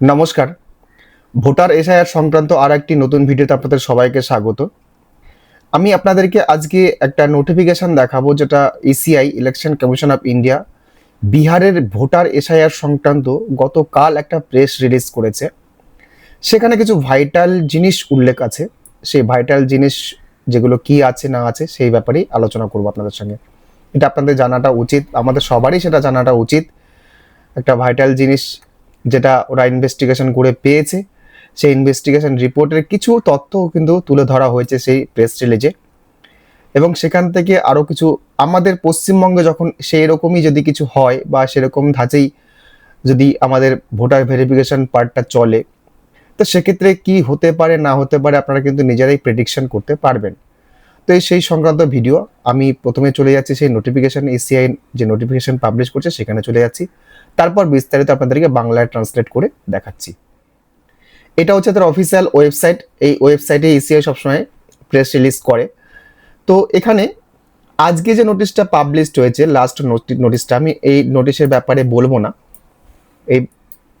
নমস্কার। Voter SIR সংক্রান্ত আর একটি নতুন ভিডিওতে আপনাদের সবাইকে স্বাগত। আমি আপনাদেরকে আজকে একটা নোটিফিকেশন দেখাবো যেটা ECI election commission of India বিহারের ভোটার এসআইআর সংক্রান্ত গতকাল একটা প্রেস রিলিজ করেছে। সেখানে কিছু ভাইটাল জিনিস উল্লেখ আছে। সেই ভাইটাল জিনিস যেগুলো কি আছে, না আছে, সেই ব্যাপারেই আলোচনা করব আপনাদের সঙ্গে। এটা আপনাদের জানাটা উচিত। আমাদের সবারই সেটা জানাটা উচিত। একটা ভাইটাল জিনিস যেটা ওরা ইনভেস্টিগেশন করে পেয়েছে, সেই ইনভেস্টিগেশন রিপোর্টের কিছু তথ্য কিন্তু তুলে ধরা হয়েছে সেই প্রেস রিলিজে এবং সেখান থেকে আরও কিছু, আমাদের পশ্চিমবঙ্গে যখন সেই রকমই যদি কিছু হয় বা সেরকম ধাঁচেই যদি আমাদের ভোটার ভেরিফিকেশন পার্টটা চলে, তো সেক্ষেত্রে কি হতে পারে, না হতে পারে আপনারা কিন্তু নিজেরাই প্রেডিকশন করতে পারবেন। তো এই সেই সংক্রান্ত ভিডিও আমি প্রথমে চলে যাচ্ছি সেই নোটিফিকেশন এসিআই যে নোটিফিকেশন পাবলিশ করছে সেখানে চলে যাচ্ছি। তারপর বিস্তারিত আপনাদেরকে বাংলায় ট্রান্সলেট করে দেখাচ্ছি। এটা হচ্ছে তার অফিসিয়াল ওয়েবসাইট এই ওয়েবসাইটে এসিআই সবসময় প্রেস রিলিজ করে। তো এখানে আজকে যে নোটিশটা পাবলিশড হয়েছে লাস্ট নোটিশটা আমি এই নোটিশের ব্যাপারে বলব না। এই,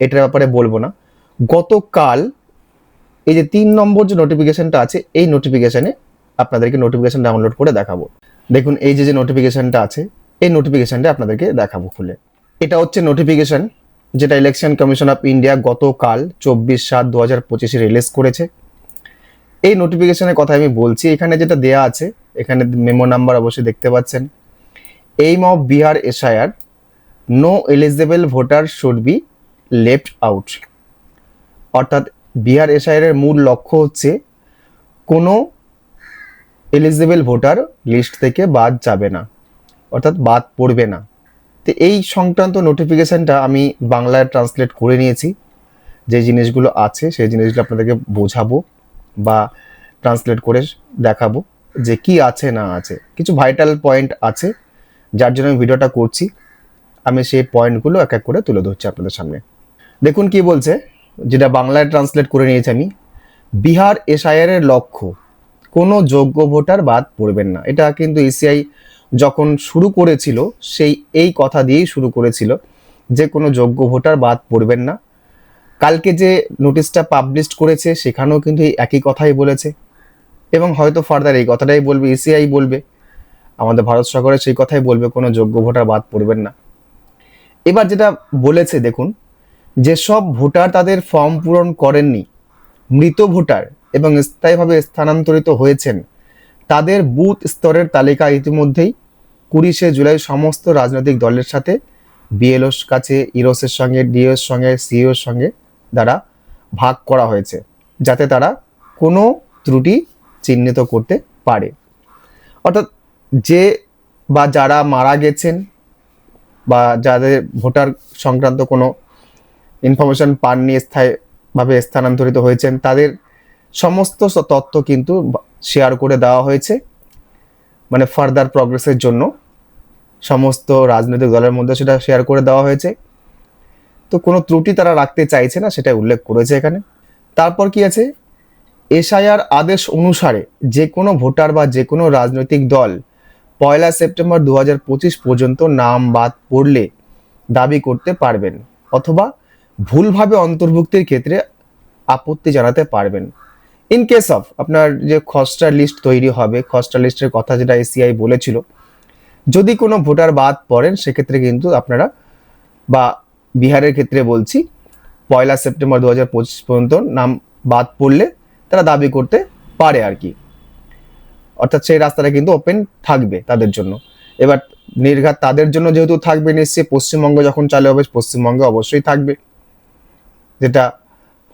এটার ব্যাপারে বলব না। গতকাল এই যে তিন নম্বর যে নোটিফিকেশনটা আছে, এই নোটিফিকেশনে আপনাদেরকে নোটিফিকেশন ডাউনলোড করে দেখাবো। দেখুন, এই যে যে নোটিফিকেশনটা আছে, এই নোটিফিকেশনটা আপনাদেরকে দেখাবো খুলে। এটা হচ্ছে নোটিফিকেশন যেটা ইলেকশন কমিশন অফ ইন্ডিয়া গতকাল চব্বিশ সাত দু হাজার পঁচিশে রিলিজ করেছে। এই নোটিফিকেশনের কথা আমি বলছি, এখানে যেটা দেয়া আছে, এখানে মেমো নাম্বার অবশ্যই দেখতে পাচ্ছেন। Aim of Bihar SIR no eligible voter should be left out অর্থাৎ বিহার এসআইআর এর মূল লক্ষ্য হচ্ছে কোনো এলিজেবল ভোটার লিস্ট থেকে বাদ যাবে না, অর্থাৎ বাদ পড়বে না। তো এই সংক্রান্ত নোটিফিকেশানটা আমি বাংলায় ট্রান্সলেট করে নিয়েছি। যে জিনিসগুলো আছে, সেই জিনিসগুলো আপনাদেরকে বোঝাবো বা ট্রান্সলেট করে দেখাবো যে কি আছে না আছে। কিছু ভাইটাল পয়েন্ট আছে, যার জন্য আমি ভিডিওটা করছি। আমি সেই পয়েন্টগুলো এক এক করে তুলে ধরছি আপনাদের সামনে। দেখুন কি বলছে, যেটা বাংলায় ট্রান্সলেট করে নিয়েছি আমি। বিহার এসআইআর এর লক্ষ্য কোনো যোগ্য ভোটার বাদ পড়বেন না। এটা কিন্তু ইসিআই যখন শুরু করেছিল, সেই এই কথা দিয়েই শুরু করেছিল যে কোনো যোগ্য ভোটার বাদ পড়বেন না। কালকে যে নোটিশটা পাবলিশ করেছে, সেখানেও কিন্তু একই কথাই বলেছে। এবং হয়তো ফার্দার এই কথাটাই বলবে ইসিআই বলবে, আমাদের ভারত সরকারের সেই কথাই বলবে, কোনো যোগ্য ভোটার বাদ পড়বেন না। এবার যেটা বলেছে, দেখুন যেসব ভোটার তাদের ফর্ম পূরণ করেননি, মৃত ভোটার এবং স্থায়ীভাবে স্থানান্তরিত হয়েছেন। তাদের বুথ স্তরের তালিকা ইতিমধ্যেই কুড়িশে জুলাই সমস্ত রাজনৈতিক দলের সাথে বিএলওর কাছে, ইরোসের সঙ্গে, ডিওর সঙ্গে, সিইওর সঙ্গে দ্বারা ভাগ করা হয়েছে, যাতে তারা কোনো ত্রুটি চিহ্নিত করতে পারে। অর্থাৎ যে বা যারা মারা গেছেন বা যাদের ভোটার সংক্রান্ত কোনো ইনফরমেশন পাননি, স্থায়ীভাবে স্থানান্তরিত হয়েছেন, তাদের সমস্ত তথ্য কিন্তু শেয়ার করে দেওয়া হয়েছে মানে ফার্দার প্রগ্রেসের জন্য। সমস্ত রাজনৈতিক দলের মধ্যে সেটা শেয়ার করে দেওয়া হয়েছে। তো কোনো ত্রুটি তারা রাখতে চাইছে না সেটা উল্লেখ করেছে এখানে। তারপর কি আছে? এসআইআর আদেশ অনুসারে যে কোনো ভোটার বা যে কোনো রাজনৈতিক দল পয়লা সেপ্টেম্বর দু হাজার পঁচিশ পর্যন্ত নাম বাদ পড়লে দাবি করতে পারবেন, অথবা ভুলভাবে অন্তর্ভুক্তির ক্ষেত্রে আপত্তি জানাতে পারবেন। ইন কেস অফ আপনার যে খসড়া লিস্ট তৈরি হবে, খসড়া লিস্টের কথা যেটা এসিআই বলেছিল, যদি কোনো ভোটার বাদ পড়েন, সেক্ষেত্রে কিন্তু আপনারা, বা বিহারের ক্ষেত্রে বলছি, পয়লা সেপ্টেম্বর দু হাজার পঁচিশ পর্যন্ত নাম বাদ পড়লে তারা দাবি করতে পারে আর কি। অর্থাৎ সেই রাস্তাটা কিন্তু ওপেন থাকবে তাদের জন্য। এবার নির্ঘাত তাদের জন্য যেহেতু থাকবে নিশ্চয়ই, পশ্চিমবঙ্গ যখন চালু হবে, পশ্চিমবঙ্গে অবশ্যই থাকবে। যেটা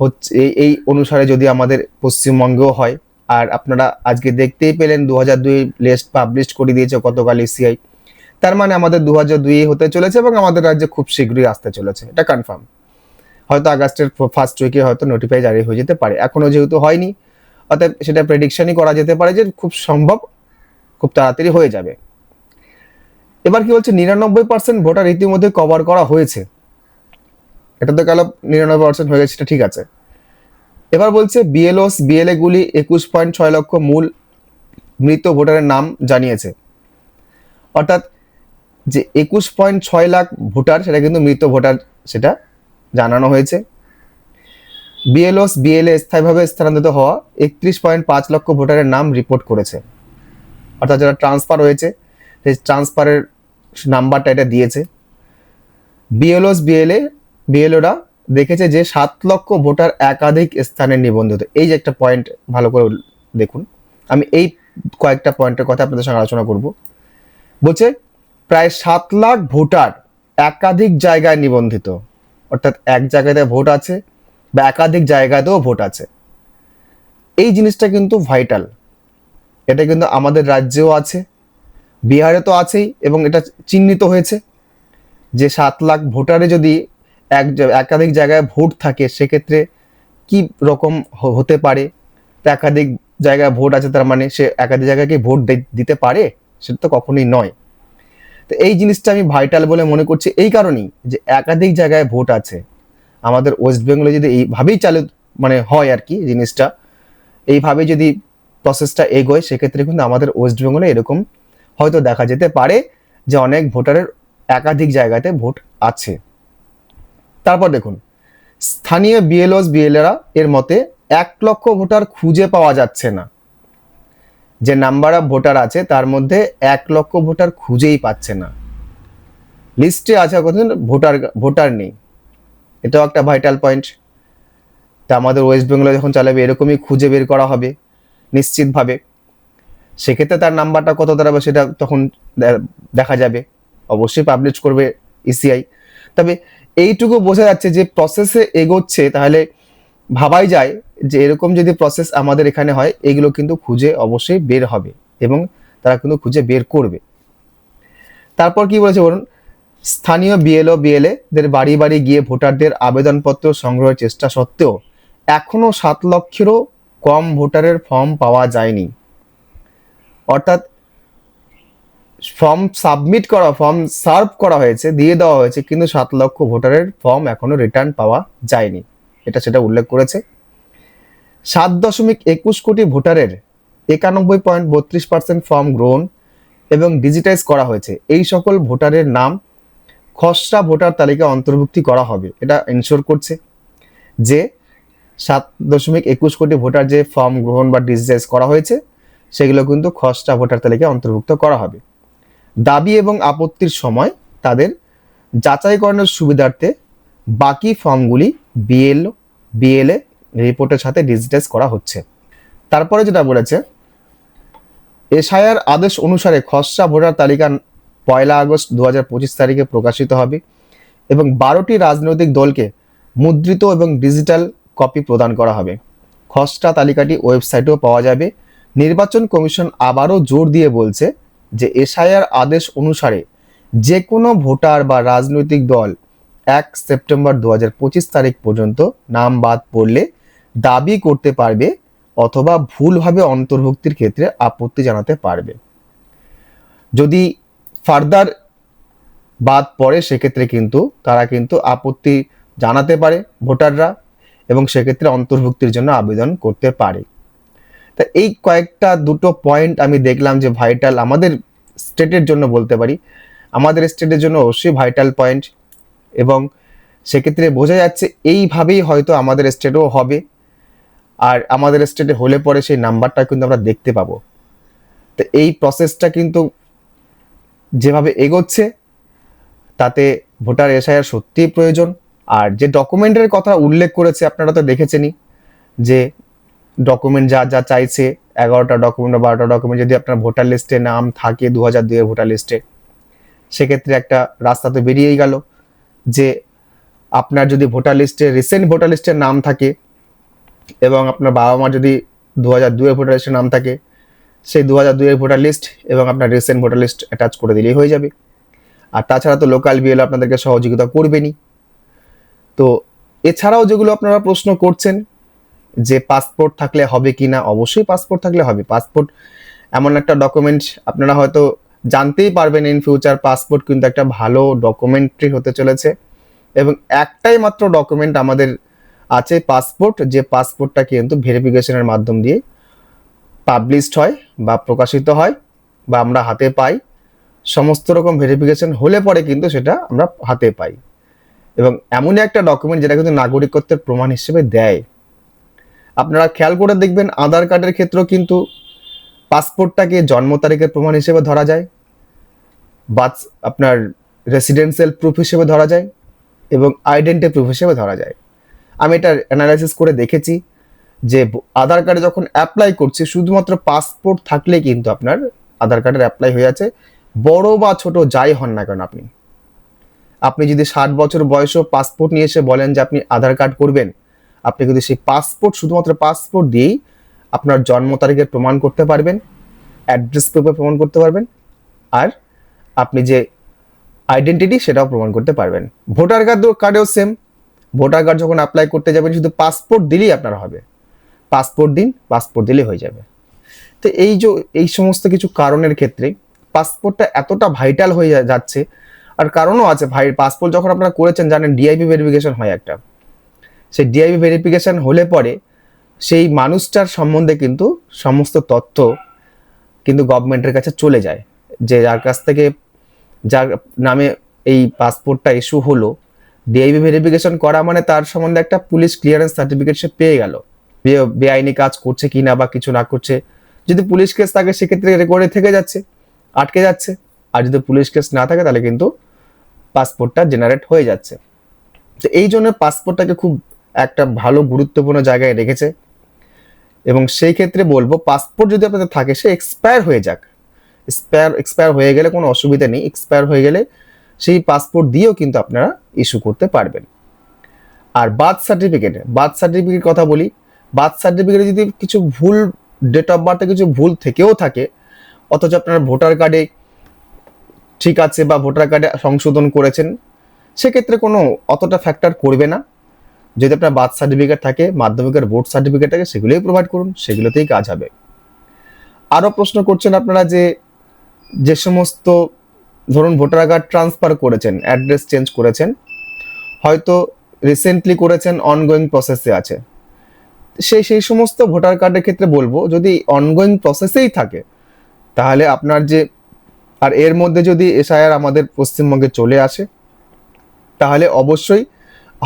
হচ্ছে এই অনুসারে যদি আমাদের পশ্চিমবঙ্গেও হয়, আর আপনারা আজকে দেখতেই পেলেন দু হাজার দুই লিস্ট পাবলিশ করে দিয়েছে গতকাল এসিআই তার মানে আমাদের দু হাজার দুই হতে চলেছে এবং আমাদের রাজ্যে খুব শীঘ্রই আসতে চলেছে, এটা কনফার্ম হয়তো আগস্টের ফার্স্ট উইকে হয়তো নোটিফাই জারি হয়ে যেতে পারে, এখনও যেহেতু হয়নি অর্থাৎ সেটা প্রেডিকশনই করা যেতে পারে যে খুব সম্ভব, খুব তাড়াতাড়ি হয়ে যাবে। এবার কি বলছে, নিরানব্বই পার্সেন্ট ভোটার ইতিমধ্যে কভার করা হয়েছে। এটা তো গেল নিরানব্বই পার্সেন্ট হয়ে গেছে, সেটা ঠিক আছে। এবার বলছে বিএলওস বিএলএ গুলি একুশ পয়েন্ট ছয় লক্ষ মূল মৃত ভোটারের নাম জানিয়েছে। অর্থাৎ যে একুশ পয়েন্ট ছয় লাখ ভোটার, সেটা কিন্তু মৃত ভোটার, সেটা জানানো হয়েছে। বিএলওস বিএলএ স্থায়ীভাবে স্থানান্তরিত হওয়া একত্রিশ পয়েন্ট পাঁচ লক্ষ ভোটারের নাম রিপোর্ট করেছে। অর্থাৎ যারা ট্রান্সফার হয়েছে, সেই ট্রান্সফারের নাম্বারটা এটা দিয়েছে। বিএলওস বিএলএ বিএলওরা দেখেছে যে সাত লক্ষ ভোটার একাধিক স্থানে নিবন্ধিত। এই যে একটা পয়েন্ট ভালো করে দেখুন। আমি এই কয়েকটা পয়েন্টের কথা আপনাদের সঙ্গে আলোচনা করব। বলছে, প্রায় সাত লাখ ভোটার একাধিক জায়গায় নিবন্ধিত। অর্থাৎ এক জায়গাতে ভোট আছে বা একাধিক জায়গাতেও ভোট আছে। এই জিনিসটা কিন্তু ভাইটাল এটা কিন্তু আমাদের রাজ্যেও আছে, বিহারে তো আছেই এবং এটা চিহ্নিত হয়েছে যে সাত লাখ ভোটারে যদি এক একাধিক জায়গায় ভোট থাকে, সেক্ষেত্রে কি রকম হতে পারে? একাধিক জায়গায় ভোট আছে, তার মানে সে একাধিক জায়গায় কি ভোট দিতে পারে? সেটা তো কখনোই নয়। তো এই জিনিসটা আমি ভাইটাল বলে মনে করছি এই কারণেই যে একাধিক জায়গায় ভোট আছে। আমাদের ওয়েস্ট বেঙ্গলে যদি এইভাবেই চালু মানে হয় আর কি জিনিসটা, এইভাবে যদি প্রসেসটা এগোয়, সেক্ষেত্রে কিন্তু আমাদের ওয়েস্ট বেঙ্গলে এরকম হয়তো দেখা যেতে পারে যে অনেক ভোটারের একাধিক জায়গাতে ভোট আছে। তারপর দেখুন, স্থানীয় বিএলওস বিএলএরা এর মতে এক লক্ষ ভোটার খুঁজে পাওয়া যাচ্ছে না। যে নাম্বার অফ ভোটার আছে তার মধ্যে এক লক্ষ ভোটার খুঁজেই পাচ্ছে না। লিস্টে আছে কত ভোটার ভোটার নেই। এটাও একটা ভাইটাল পয়েন্ট তা আমাদের ওয়েস্ট বেঙ্গলে যখন চালাবে, এরকমই খুঁজে বের করা হবে, নিশ্চিতভাবে। সেক্ষেত্রে তার নাম্বারটা কত দাঁড়াবে সেটা তখন দেখা যাবে। অবশ্যই পাবলিশ করবে ইসিআই তবে এইটুকু বোঝা যাচ্ছে যে প্রসেসে এগোচ্ছে, তাহলে ভাবাই যায় যে এরকম যদি প্রসেস আমাদের এখানে হয়, এগুলো কিন্তু খুঁজে অবশ্যই বের হবে এবং তারা কিন্তু খুঁজে বের করবে। তারপর কি বলেছে বলুন? স্থানীয় বিএলও বিএলএ দের বাড়ি বাড়ি গিয়ে ভোটারদের আবেদনপত্র সংগ্রহের চেষ্টা সত্ত্বেও এখনও সাত লক্ষেরও কম ভোটারের ফর্ম পাওয়া যায়নি। অর্থাৎ ফর্ম সাবমিট করা ফর্ম সার্ভ করা হয়েছে, দিয়ে দেওয়া হয়েছে, কিন্তু সাত লক্ষ ভোটারের ফর্ম এখনও রিটার্ন পাওয়া যায়নি। এটা সেটা উল্লেখ করেছে। সাত দশমিক একুশ কোটি ভোটারের একানব্বই পয়েন্ট বত্রিশ পার্সেন্ট ফর্ম গ্রহণ এবং ডিজিটাইজ করা হয়েছে। এই সকল ভোটারের নাম খসড়া ভোটার তালিকায় অন্তর্ভুক্তি করা হবে। এটা ইনশোর করছে যে সাত দশমিক একুশ কোটি ভোটার যে ফর্ম গ্রহণ বা ডিজিটাইজ করা হয়েছে, সেগুলো কিন্তু খসড়া ভোটার তালিকায় অন্তর্ভুক্ত করা হবে। দাবি এবং আপত্তির সময় তাদের যাচাইকরণের সুবিধার্থে বাকি ফর্মগুলি বিএল, বিএলএ রিপোর্টের সাথে ডিজিটাইজ করা হচ্ছে। তারপরে যেটা বলেছে, এসআইআর আদেশ অনুসারে খসড়া ভোটার তালিকা পয়লা আগস্ট দু পঁচিশ তারিখে প্রকাশিত হবে এবং বারোটি রাজনৈতিক দলকে মুদ্রিত এবং ডিজিটাল কপি প্রদান করা হবে। খসড়া তালিকাটি ওয়েবসাইটেও পাওয়া যাবে। নির্বাচন কমিশন আবারও জোর দিয়ে বলছে যে এসআইআর আদেশ অনুসারে যে কোনো ভোটার বা রাজনৈতিক দল এক সেপ্টেম্বর দু তারিখ পর্যন্ত নাম বাদ পড়লে দাবি করতে পারবে অথবা ভুলভাবে অন্তর্ভুক্তির ক্ষেত্রে আপত্তি জানাতে পারবে। যদি ফার্দার বাদ পড়ে, সেক্ষেত্রে কিন্তু তারা কিন্তু আপত্তি জানাতে পারে ভোটাররা এবং সেক্ষেত্রে অন্তর্ভুক্তির জন্য আবেদন করতে পারে। তা এই কয়েকটা দুটো পয়েন্ট আমি দেখলাম যে ভাইটাল আমাদের স্টেটের জন্য বলতে পারি। আমাদের স্টেটের জন্য অবশ্যই ভাইটাল পয়েন্ট এবং সেক্ষেত্রে বোঝা যাচ্ছে এইভাবেই হয়তো আমাদের স্টেটেও হবে। আর আমাদের স্টেটে হলে পরে সেই নাম্বারটা কিন্তু আমরা দেখতে পাবো। তো এই প্রসেসটা কিন্তু যেভাবে এগোচ্ছে, তাতে ভোটার এসআইআর সত্যিই প্রয়োজন। আর যে ডকুমেন্টের কথা উল্লেখ করেছে, আপনারা তো দেখেছেনই যে ডকুমেন্ট যা যা চাইছে, এগারোটা ডকুমেন্ট বা বারোটা ডকুমেন্ট যদি আপনার ভোটার লিস্টে নাম থাকে দু হাজার দুইয়ের ভোটার লিস্টে সেক্ষেত্রে একটা রাস্তা তো বেরিয়েই গেল যে আপনার যদি ভোটার লিস্টে রিসেন্ট ভোটার লিস্টের নাম থাকে এবং আপনার বাবা মা যদি দু হাজার দুয়ের ভোটার লিস্টের নাম থাকে, সেই দু হাজার দুইয়ের ভোটার লিস্ট এবং আপনার রিসেন্ট ভোটার লিস্ট অ্যাটাচ করে দিলেই হয়ে যাবে। আর তাছাড়া তো লোকাল বিএল আপনাদেরকে সহযোগিতা করবেনই। তো এছাড়াও যেগুলো আপনারা প্রশ্ন করছেন যে পাসপোর্ট থাকলে হবে কি না অবশ্যই পাসপোর্ট থাকলে হবে। পাসপোর্ট এমন একটা ডকুমেন্ট আপনারা হয়তো জানতেই পারবেন ইন ফিউচার পাসপোর্ট কিন্তু একটা ভালো ডকুমেন্টরি হতে চলেছে। এবং একটাই মাত্র ডকুমেন্ট আমাদের আছে পাসপোর্ট যে পাসপোর্টটা কিন্তু ভেরিফিকেশনের মাধ্যম দিয়ে পাবলিশড হয় বা প্রকাশিত হয় বা আমরা হাতে পাই। সমস্ত রকম ভেরিফিকেশন হলে পরে কিন্তু সেটা আমরা হাতে পাই। এবং এমনই একটা ডকুমেন্ট যেটা কিন্তু নাগরিকত্বের প্রমাণ হিসেবে দেয়। আপনারা খেয়াল করে দেখবেন আধার কার্ডের ক্ষেত্রেও কিন্তু পাসপোর্টটাকে জন্ম তারিখের প্রমাণ হিসেবে ধরা যায়, বার্থ আপনার রেসিডেন্সিয়াল প্রুফ হিসেবে ধরা যায় এবং আইডেন্টি প্রুফ হিসেবে ধরা যায়। আমি এটা অ্যানালাইসিস করে দেখেছি যে আধার কার্ডে যখন অ্যাপ্লাই করছি, শুধুমাত্র পাসপোর্ট থাকলে কিন্তু আপনার আধার কার্ডের অ্যাপ্লাই হয়ে আছে। বড় বা ছোট যাই হন না কেন আপনি। আপনি যদি ষাট বছর বয়সেও পাসপোর্ট নিয়ে এসে বলেন যে আপনি আধার কার্ড করবেন আপনি কিন্তু সেই পাসপোর্ট শুধুমাত্র পাসপোর্ট দিয়েই আপনার জন্ম তারিখের প্রমাণ করতে পারবেন অ্যাড্রেস প্রুফে প্রমাণ করতে পারবেন, আর আপনি যে আইডেন্টিটি সেটাও প্রমাণ করতে পারবেন। ভোটার কার্ড কার্ডেও সেম ভোটার কার্ড যখন অ্যাপ্লাই করতে যাবেন, শুধু পাসপোর্ট দিলেই আপনার হবে। পাসপোর্ট দিন পাসপোর্ট দিলেই হয়ে যাবে। তো এই যে, এই সমস্ত কিছু কারণের ক্ষেত্রে পাসপোর্টটা এতটা ভাইটাল হয়ে যাচ্ছে। আর কারণও আছে, ভাই পাসপোর্ট যখন আপনারা করেছেন, জানেন ডিআইপি ভেরিফিকেশন হয় একটা। সেই ডিআইপি ভেরিফিকেশন হলে পরে সেই মানুষটার সম্বন্ধে কিন্তু সমস্ত তথ্য কিন্তু গভর্নমেন্টের কাছে চলে যায়। যে যার কাছ থেকে যার নামে এই পাসপোর্টটা ইস্যু হলো ডিআইবি ভেরিফিকেশন করা মানে তার সম্বন্ধে একটা পুলিশ ক্লিয়ারেন্স সার্টিফিকেট সে পেয়ে গেল। বেআইনি কাজ করছে কি না বা কিছু না করছে। যদি পুলিশ কেস থাকে সেক্ষেত্রে রেকর্ডে থেকে যাচ্ছে, আটকে যাচ্ছে। আর যদি পুলিশ কেস না থাকে তাহলে কিন্তু পাসপোর্টটা জেনারেট হয়ে যাচ্ছে। তো এই জন্য পাসপোর্টটাকে খুব একটা ভালো গুরুত্বপূর্ণ জায়গায় রেখেছে। এবং সেই ক্ষেত্রে বলব পাসপোর্ট যদি আপনাদের থাকে, সে এক্সপায়ার হয়ে যাক। এক্সপায়ার এক্সপায়ার হয়ে গেলে কোনো অসুবিধা নেই। এক্সপায়ার হয়ে গেলে সেই পাসপোর্ট দিয়েও কিন্তু আপনারা ইস্যু করতে পারবেন। আর বার্থ সার্টিফিকেট বার্থ সার্টিফিকেট কথা বলি। বার্থ সার্টিফিকেটে যদি কিছু ভুল ডেট অফ বার্থে কিছু ভুল থেকেও থাকে, অথচ আপনার ভোটার কার্ডে ঠিক আছে বা ভোটার কার্ডে সংশোধন করেছেন, সেক্ষেত্রে কোনো অতটা ফ্যাক্টর করবে না। যদি আপনার বার্থ সার্টিফিকেট থাকে, মাধ্যমিকের বোর্ড সার্টিফিকেট থাকে, সেগুলোই প্রোভাইড করুন, সেগুলোতেই কাজ হবে। আরও প্রশ্ন করছেন আপনারা যে যে সমস্ত, ধরুন ভোটার কার্ড ট্রান্সফার করেছেন অ্যাড্রেস চেঞ্জ করেছেন, হয়তো রিসেন্টলি করেছেন অনগোয়িং প্রসেসে আছে। সেই সেই সমস্ত ভোটার কার্ডের ক্ষেত্রে বলব, যদি অনগোয়িং প্রসেসেই থাকে, তাহলে আপনার যে, আর এর মধ্যে যদি এসআইআর আমাদের পশ্চিমবঙ্গে চলে আসে, তাহলে অবশ্যই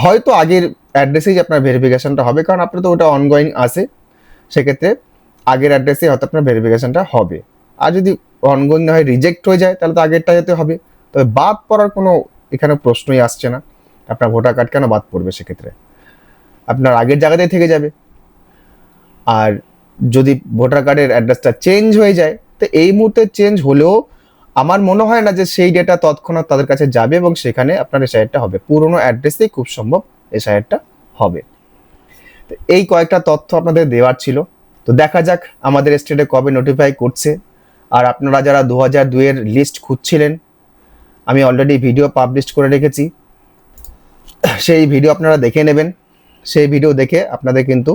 হয়তো আগের অ্যাড্রেসেই আপনার ভেরিফিকেশনটা হবে, কারণ আপনার তো ওটা অনগোয়িং আছে। সেক্ষেত্রে আগের অ্যাড্রেসে হয়তো আপনার ভেরিফিকেশনটা হবে। আর যদি অনগোয়িং না হয় রিজেক্ট হয়ে যায়, তাহলে তো আগেরটা যেতে হবে। তবে বাদ পড়ার কোনো এখানে প্রশ্নই আসছে না। আপনার ভোটার কার্ড কেন বাদ পড়বে সেক্ষেত্রে? আপনার আগের জায়গাতেই থেকে যাবে। আর যদি ভোটার কার্ডের অ্যাড্রেসটা চেঞ্জ হয়ে যায়, তো এই মুহূর্তে চেঞ্জ হলেও আমার মনে হয় না যে সেই ডেটা তৎক্ষণাৎ তাদের কাছে যাবে এবং সেখানে আপনার এসআইআরটা হবে। পুরনো অ্যাড্রেসেই খুব সম্ভব এসআইআরটা হবে। তো এই কয়েকটা তথ্য আপনাদের দেওয়ার ছিল। তো দেখা যাক আমাদের স্টেটে কবে নোটিফাই করছে। আর আপনারা যারা দু হাজার দুইয়ের লিস্ট খুঁজছিলেন, আমি অলরেডি ভিডিও পাবলিশ করে রেখেছি। সেই ভিডিও আপনারা দেখে নেবেন। সেই ভিডিও দেখে আপনাদের কিন্তু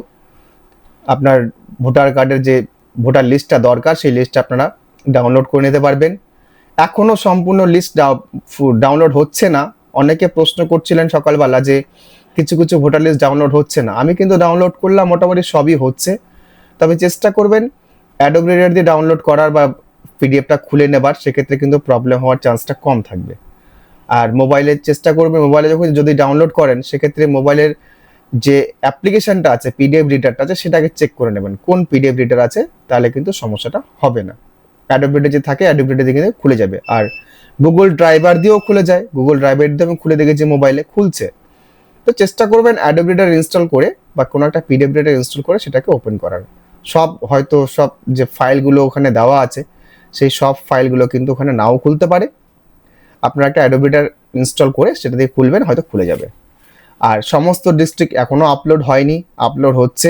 আপনার ভোটার কার্ডের যে ভোটার লিস্টটা দরকার, সেই লিস্টটা আপনারা ডাউনলোড করে নিতে পারবেন। এখনও সম্পূর্ণ লিস্ট ডাউনলোড হচ্ছে না। অনেকে প্রশ্ন করছিলেন সকালবেলা যে কিছু কিছু ভোটার লিস্ট ডাউনলোড হচ্ছে না। আমি কিন্তু ডাউনলোড করলাম, মোটামুটি সবই হচ্ছে। তবে চেষ্টা করবেন অ্যাডোব রিডার দিয়ে ডাউনলোড করার বা পিডিএফটা খুলে নেবার। সেক্ষেত্রে কিন্তু প্রবলেম হওয়ার চান্সটা কম থাকবে। আর মোবাইলের চেষ্টা করবেন মোবাইলে যখন যদি ডাউনলোড করেন, সেক্ষেত্রে মোবাইলের যে অ্যাপ্লিকেশনটা আছে পিডিএফ রিডারটা আছে, সেটাকে চেক করে নেবেন। কোন পিডিএফ রিডার আছে, তাহলে কিন্তু সমস্যাটা হবে না। অ্যাডোব যে থাকে অ্যাডোব দিয়ে কিন্তু খুলে যাবে। আর গুগল ড্রাইভার দিয়েও খুলে যায়। গুগল ড্রাইভার দিয়ে আমি খুলে দেখেছি মোবাইলে খুলছে। তো চেষ্টা করবেন অ্যাডোব ইনস্টল করে বা কোনো একটা পিডিএফ ইনস্টল করে সেটাকে ওপেন করার। সব হয়তো সব যে ফাইলগুলো ওখানে দেওয়া আছে, সেই সব ফাইলগুলো কিন্তু ওখানে নাও খুলতে পারে। আপনারা একটা অ্যাডোব রিডার ইনস্টল করে সেটা দিয়ে খুলবেন, হয়তো খুলে যাবে। আর সমস্ত ডিস্ট্রিক্ট এখনও আপলোড হয়নি আপলোড হচ্ছে।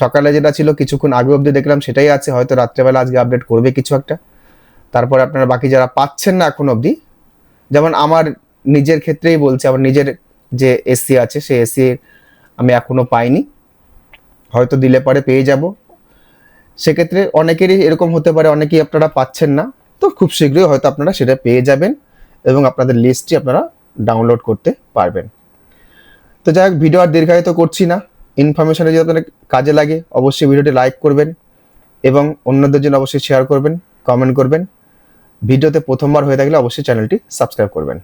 সকালে যেটা ছিল, কিছুক্ষণ আগে অবধি দেখলাম সেটাই আছে, হয়তো রাত্রেবেলা আজকে আপডেট করবে কিছু একটা। তারপরে আপনারা বাকি যারা পাচ্ছেন না এখন অবধি, যেমন আমার নিজের ক্ষেত্রেই বলছি, আমার নিজের যে এসি আছে, সেই এসি আমি এখনও পাইনি। হয়তো দিলে পরে পেয়ে যাব। সেক্ষেত্রে অনেকেরই এরকম হতে পারে, অনেকেই আপনারা পাচ্ছেন না। তো খুব শীঘ্রই হয়তো আপনারা সেটা পেয়ে যাবেন এবং আপনাদের লিস্টটি আপনারা ডাউনলোড করতে পারবেন। তো যাই হোক ভিডিও আর দীর্ঘায়িত করছি না। ইনফরমেশনে যদি আপনাদের কাজে লাগে, অবশ্যই ভিডিওটি লাইক করবেন এবং অন্যদের জন্য অবশ্যই শেয়ার করবেন কমেন্ট করবেন। ভিডিওতে প্রথমবার হয়ে থাকলে অবশ্যই চ্যানেলটি সাবস্ক্রাইব করবেন।